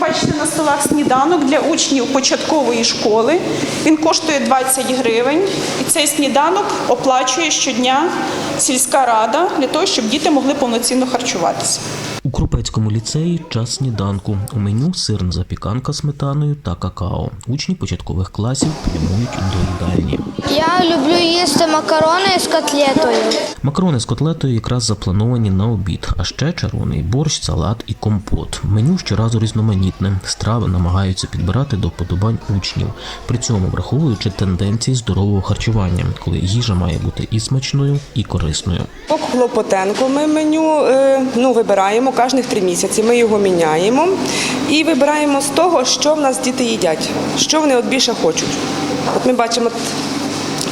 бачите на столах сніданок для учнів початкової школи. Він коштує 20 гривень. І цей сніданок оплачує щодня сільська рада для того, щоб діти могли повноцінно харчуватися. У Крупецькому ліцеї час сніданку. У меню сирна запіканка сметаною та какао. Учні початкових класів прямують до їдальні. Я люблю їсти макарони з котлетою. Макарони з котлетою якраз заплановані на обід, а ще червоний борщ, салат і компот. Меню щоразу різноманітне. Страви намагаються підбирати до вподобань учнів, при цьому враховуючи тенденції здорового харчування, коли їжа має бути і смачною, і корисною. По Клопотенко ми меню е, ну, вибираємо кожних три місяці. Ми його міняємо і вибираємо з того, що в нас діти їдять, що вони от більше хочуть. От ми бачимо,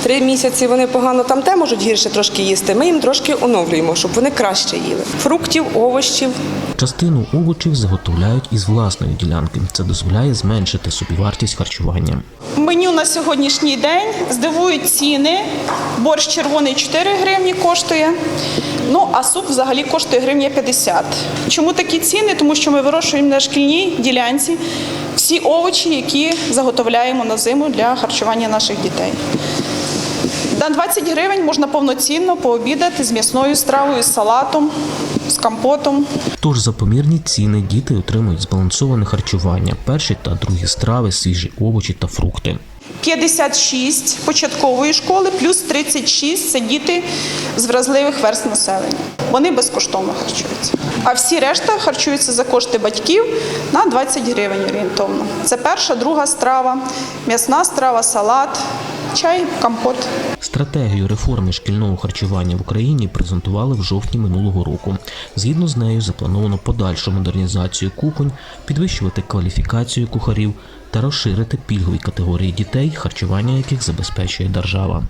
три місяці вони погано там те можуть гірше трошки їсти. Ми їм трошки оновлюємо, щоб вони краще їли. Фруктів, овочів. Частину овочів заготовляють із власної ділянки. Це дозволяє зменшити собівартість харчування. Меню на сьогоднішній день здивують ціни. Борщ червоний 4 гривні коштує. Ну, а суп взагалі коштує гривня 50. Чому такі ціни? Тому що ми вирощуємо на шкільній ділянці всі овочі, які заготовляємо на зиму для харчування наших дітей. На 20 гривень можна повноцінно пообідати з м'ясною стравою, з салатом, з компотом. Тож за помірні ціни діти отримують збалансоване харчування, перші та другі страви, свіжі овочі та фрукти. 56 початкової школи, плюс 36 це діти з вразливих верст населення. Вони безкоштовно харчуються. А всі решта харчуються за кошти батьків на 20 гривень орієнтовно. Це перша, друга страва, м'ясна страва, салат, чай, компот. Стратегію реформи шкільного харчування в Україні презентували в жовтні минулого року. Згідно з нею, заплановано подальшу модернізацію кухонь, підвищувати кваліфікацію кухарів та розширити пільгові категорії дітей, харчування яких забезпечує держава.